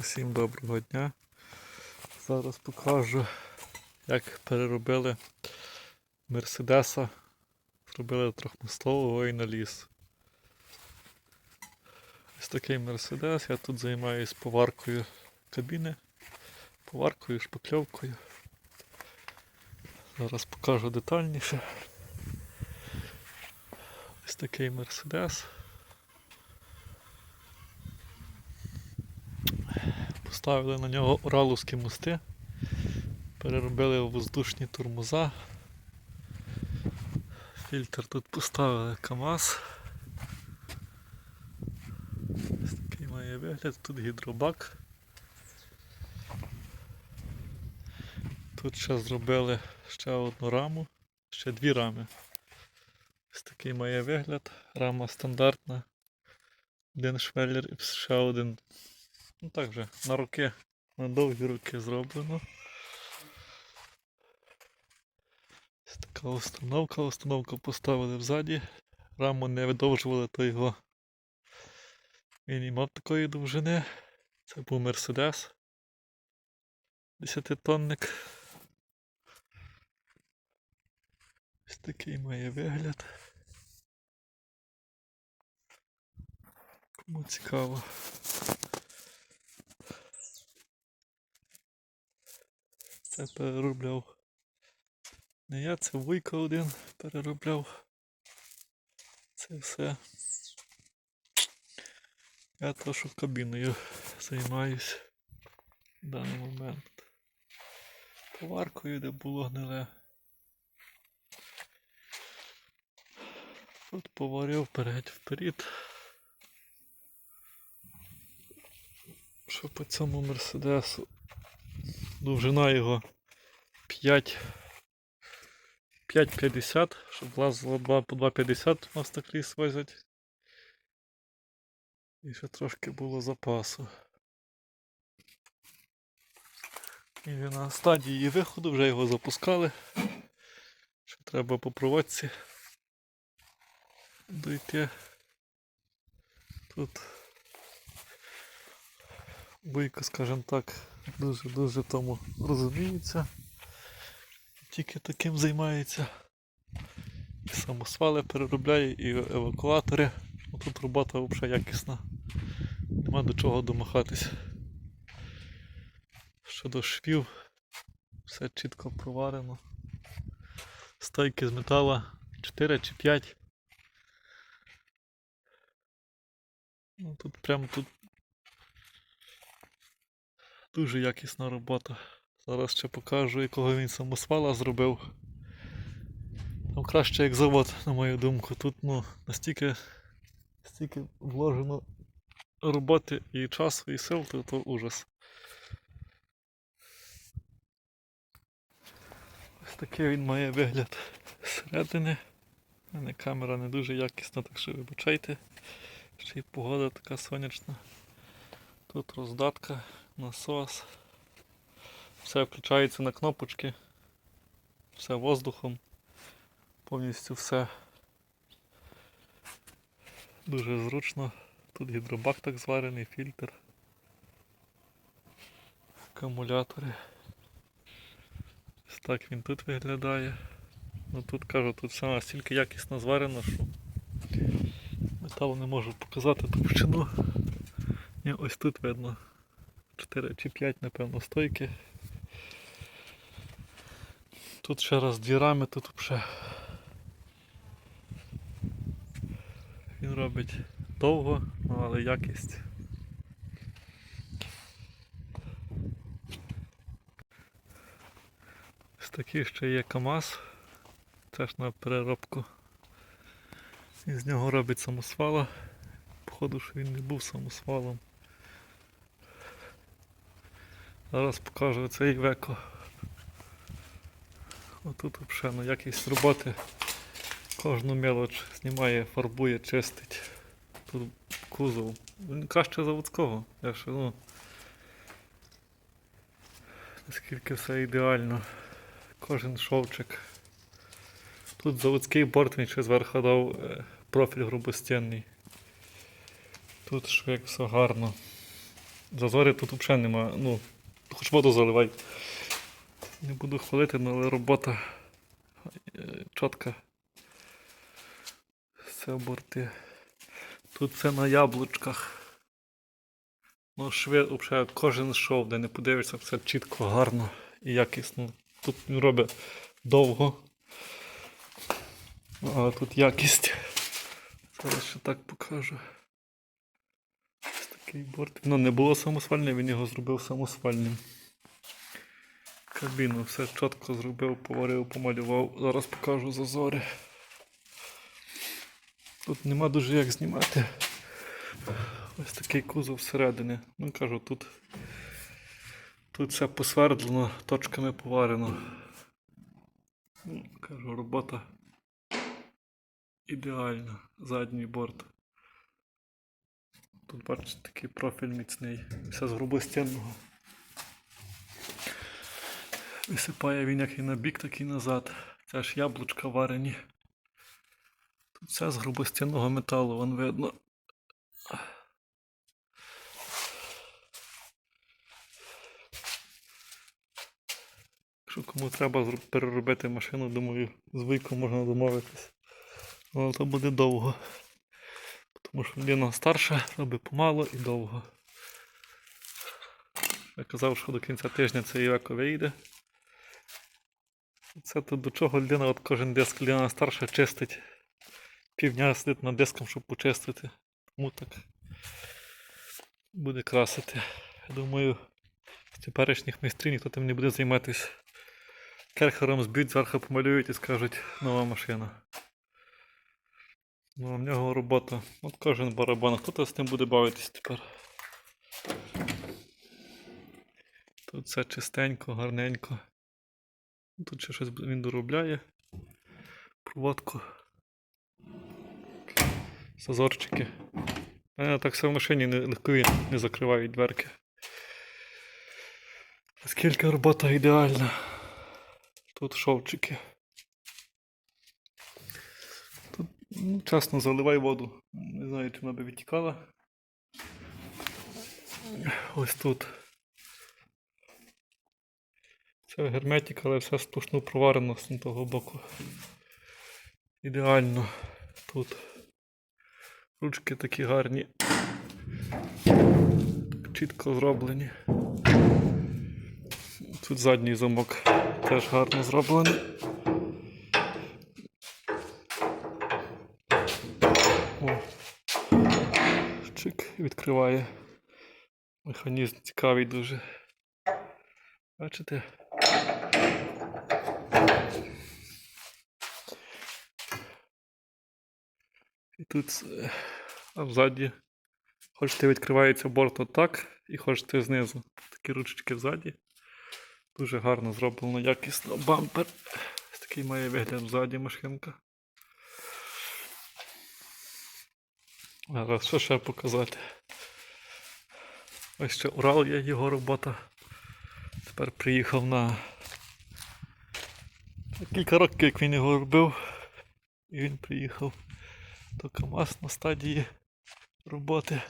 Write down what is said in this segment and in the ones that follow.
Усім доброго дня. Зараз покажу, як переробили Мерседеса. Зробили трьохмислового і на ліс. Ось такий Мерседес. Я тут займаюсь поваркою кабіни, поваркою, шпакльовкою. Зараз покажу детальніше. Ось такий Мерседес. Поставили на нього ураловські мости, переробили воздушні тормоза. Фільтр тут поставили КАМАЗ. Ось такий має вигляд, тут гідробак. Тут ще зробили ще одну раму, ще дві рами. Ось такий має вигляд. Рама стандартна. Один швеллер і ще один Ну так вже, на руки, на довгі руки зроблено. Ось така установка. Установку поставили взаді. Раму не видовжували, то його він і мав такої довжини. Це був Мерседес. 10-тонник. Ось такий має вигляд. Кому цікаво. Це переробляв. Не я, це Вуйко один переробляв. Це все. Я то, що кабіною займаюсь в даний момент. Поваркою, де було гниле. Тут поварив вперед вперед. Що по цьому Мерседесу довжина його 5,50, щоб влазило 2 по 2,50 у нас так ліс возять. І ще трошки було запасу. І на стадії виходу вже його запускали. Ще треба по проводці дойти. Тут Бойко, скажімо так, дуже-дуже тому розуміється. Тільки таким займається. І самосвали переробляє, і евакуатори. Тут робота взагалі якісна. Нема до чого домахатись. Щодо швів, все чітко проварено. Стойки з метала 4 чи 5. Ну, тут прямо тут Дуже якісна робота. Зараз ще покажу, якого він самосвала зробив. Там краще як завод, на мою думку. Тут ну, настільки, настільки вложено роботи і часу, і сил, то, то ужас. Ось такий він має вигляд зсередини. У мене камера не дуже якісна, так що вибачайте. Ще й погода така сонячна. Тут роздатка насос. Все включається на кнопочки. Все воздухом. Повністю все дуже зручно. Тут гідробак так зварений, фільтр. Акумулятори. Ось так він тут виглядає. Ну тут кажу, тут все настільки якісно зварено, що метал не можу показати товщину. Ні, ось тут видно. 4 чи 5, напевно, стойки. Тут ще раз дві рами, тут вже він робить довго, ну, але якість. Ось такий ще є КАМАЗ, теж на переробку. І з нього робить самосвала. Походу, що він не був самосвалом. Зараз покажу цей веко. Отут взагалі ну, якість роботи. Кожну мелоч знімає, фарбує, чистить. Тут кузов. Він краще заводського. Я ще, ну, наскільки все ідеально. Кожен шовчик. Тут заводський борт він ще зверху дав е, профіль грубостінний. Тут що як все гарно. Зазори тут взагалі нема. Ну, хоч воду заливай. Не буду хвалити, ну, але робота е, чітка. Все борти. Тут все на яблучках. Ну, шви, взагалі, кожен шов, де не подивишся, все чітко, гарно і якісно. Тут робить довго. А тут якість. Зараз ще так покажу. Такий. Ну, не було самосвальне, він його зробив самосвальним. Кабіну все чітко зробив, поварив, помалював. Зараз покажу зазори. Тут нема дуже як знімати. Ось такий кузов всередині. Ну кажу, тут, тут все посвердлено, точками поварено. Ну, Кажу, робота ідеальна. Задній борт. Бачите такий профіль міцний. Все з грубостінного. Висипає він як і на бік, так і назад. Це ж яблучка варені. Тут все з грубостінного металу, вон видно. Якщо кому треба переробити машину, думаю, з можна домовитись. Але то буде довго. Тому що людина старша, робить помало і довго. Я казав, що до кінця тижня цей веко вийде. Це тут до чого людина, от кожен диск людина старша чистить. Півдня сидить над диском, щоб почистити. Тому так буде красити. Я думаю, з теперішніх майстрів ніхто тим не буде займатися. Керхером зб'ють, зверху помалюють і скажуть нова машина. Ну, а в нього робота. От кожен барабан. Хто з тим буде бавитись тепер? Тут все чистенько, гарненько. Тут ще щось він доробляє. Проводку. Зазорчики. У мене так все в машині не, легкові не закривають дверки. Скільки робота ідеальна. Тут шовчики. Тут ну, чесно заливай воду. Не знаю, чи вона би відтікала. Ось тут. Це герметик, але все сплошну проварено з того боку. Ідеально тут. Ручки такі гарні. Чітко зроблені. Тут задній замок теж гарно зроблений. Відкриває. Механізм цікавий дуже. Бачите? І тут е, а. Хочете відкривається борт отак і хочете знизу. Такі ручечки взаді. Дуже гарно зроблено, якісно. Бампер. Такий має вигляд ззаді машинка. Зараз що ще показати? Ось ще Урал є його робота. Тепер приїхав на кілька років, як він його робив. І він приїхав до КАМАЗ на стадії роботи.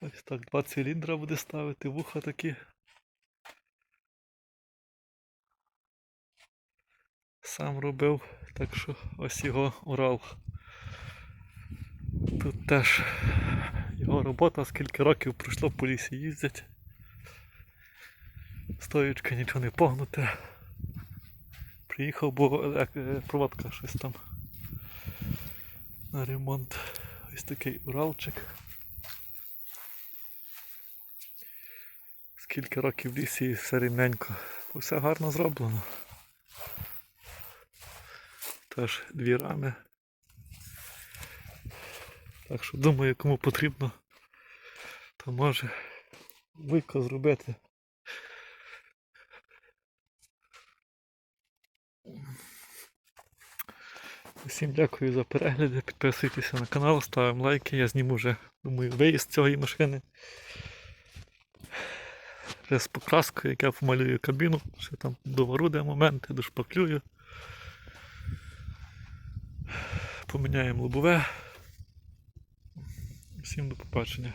Ось так два циліндра буде ставити, вуха такі. Сам робив, так що ось його Урал. Тут теж його робота, скільки років пройшло по лісі їздять. Стоючка нічого не погнуте. Приїхав, бо е, проводка щось там на ремонт. Ось такий Уралчик. Скільки років в лісі все рівненько. Все гарно зроблено. Теж дві рами. Так що думаю, кому потрібно, то може вийко зробити. Всім дякую за перегляди. Підписуйтеся на канал, ставимо лайки. Я зніму вже, думаю, виїзд цієї машини. Вже з покраскою, як я помалюю кабіну, ще там довару де моменти, дошпаклюю. Поміняємо лобове. Всім до побачення.